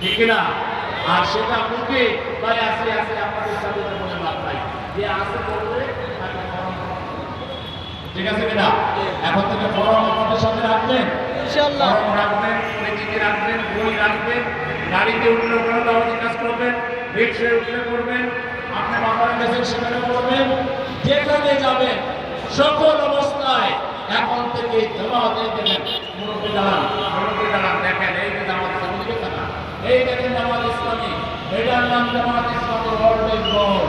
ঠিক না আর সেটা মুখে তাই আসে আসে আপনাদের সাথে বলে লাভ নাই। যে আসে বলবে ঠিক আছে কিনা? এখন থেকে ফরম আপনাদের সাথে রাখবেন। ইনশাআল্লাহ। ফরম রাখবেন পরিচিতি রাখবেন বই রাখবেন গাড়িতে উঠলে ওখানে দাওয়াতি কাজ করবেন রিক্সায় উঠলে করবেন আপনি বাবার গেছেন সেখানে করবেন যেখানে যাবেন সকল অবস্থায় এখন থেকে জবাব দিয়ে দেবেন মুরব্বী দাঁড়ান মুরব্বী দাঁড়ান দেখেন এই যে জামাত ইসলামী দেখেন না দেখেন জামাত ইসলামী এটার নাম জামাত ইসলামী ওয়ার্ল্ড বোর্ড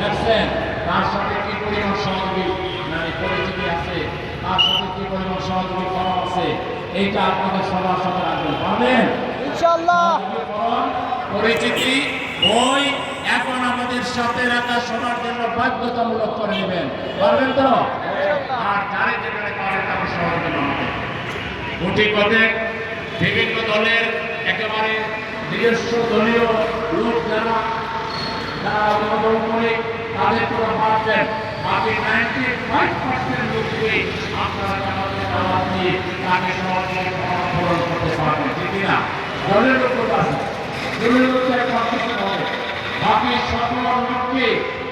দেখছেন তার সাথে কি পরিমাণ সহযোগী? মানে পরিচিতি আছে। তার সাথে কি পরিমাণ সহযোগী ফর্ম আছে? এইটা আপনাদের সবার সাথে রাখবেন পারবেন ইনশাআল্লাহ। পরিচিতি বই এখন আমাদের সাথে রাখা সবার জন্য বাধ্যতামূলক করে নেবেন। পারবেন তো? আর যারে যেখানে পারেন তাকে সহযোগী বানাবেন গুটি কতেক বিভিন্ন দলের একেবারে নিজস্ব দলীয় লোক যারা যারা অনুমোদন করে তাদের পুরো পারছেন বাকি নাইনটি ফাইভ পার্সেন্ট লোককে আপনারা জানাতে দাওয়াত দিয়ে তাকে সহজে পূরণ করতে পারবেন, ঠিক না দলের উপর আছে দলের একমাত্র হবে। বাকি সকল লোককে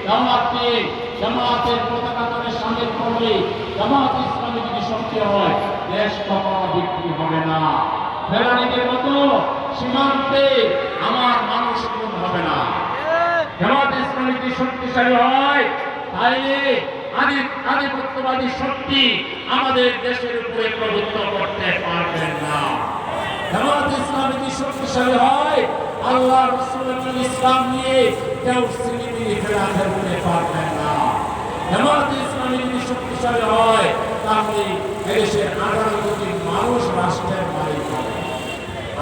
জামাত দিয়ে জামাতের পতাকা ধরে সামিল করলে জামাত ইসলামী যদি সক্রিয় হয়, দেশ কখনো বিক্রি হবে না। ফেরানিদের মতো সীমান্তে আমার মানুষ খুন হবে না। জামাত ইসলামী যদি শক্তিশালী হয় তাইলে আধিপত্যবাদী শক্তি আমাদের দেশের উপরে প্রভুত্ব করতে পারবেন না। জামাত ইসলামী যদি শক্তিশালী হয়, আল্লাহ রসুল ইসলাম নিয়ে কেউ সিনেমি ফেরা ফেলতে পারবেন না। জামাত ইসলামী যদি শক্তিশালী হয়, তাহলে এদেশের আঠারো কোটি মানুষ রাষ্ট্রের মালিক।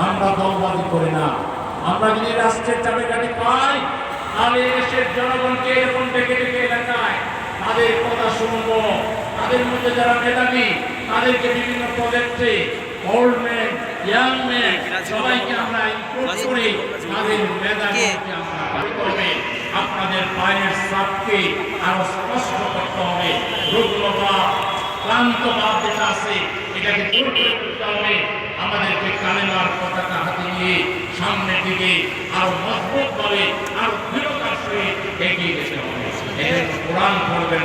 আমরা দলবাদী করি না। আমরা যদি রাষ্ট্রের চাপে কাটি পাই, তাহলে দেশের জনগণকে এরকম ডেকে ডেকে এলাকায় তাদের কথা শুনব। তাদের মধ্যে যারা মেধাবী, তাদেরকে বিভিন্ন প্রজেক্টে সবাইকে আমরা ইনক্লুড আপনাদের পায়ের সাপকে আরও স্পষ্ট করতে হবে। রুগ্নভাব ক্লান্ত আছে, এটাকে করতে হবে। আমাদেরকে কালেমার পতাকা হাতে নিয়ে সামনের দিকে আরও মজবুত ভাবে, আরও দৃঢ়তার সহিত এগিয়ে যেতে হবে। কোরআন পড়বেন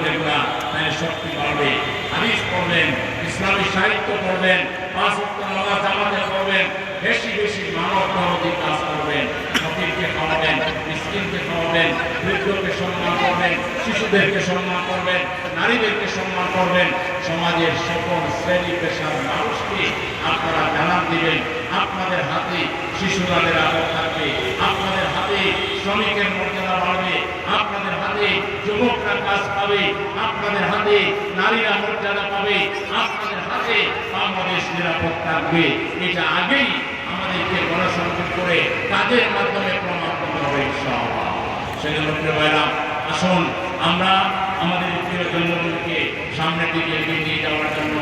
শক্তি বাড়বে। হাদিস পড়বেন, ইসলামী সাহিত্য পড়বেন, পাঁচ পড়বেন, বেশি বেশি মানব কাজ খাওয়াবেন বৃদ্ধকে সম্মান করবেন, শিশুদেরকে সম্মান করবেন, নারীদেরকে সম্মান করবেন, সমাজের সকল শ্রেণি, পেশার মানুষকে আপনারা জানান দিবেন। আপনাদের হাতে শিশুরা নিরাপদ থাকবে, আপনাদের হাতে শ্রমিকের মর্যাদা বাড়বে, আপনাদের হাতে যুবকরা কাজ পাবে, আপনাদের হাতে নারীরা মর্যাদা পাবে, আপনাদের হাতে বাংলাদেশ নিরাপদ থাকবে। এটা আগেই আমাদেরকে গণসংযোগ করে তাদের মাধ্যমে প্রমাণ করতে হবে, ইনশাআল্লাহ। সেজন্য প্রিয় ভাইরা আসুন আমরা আমাদের প্রিয় জন্মদিনকে সামনের দিকে এগিয়ে নিয়ে যাওয়ার জন্য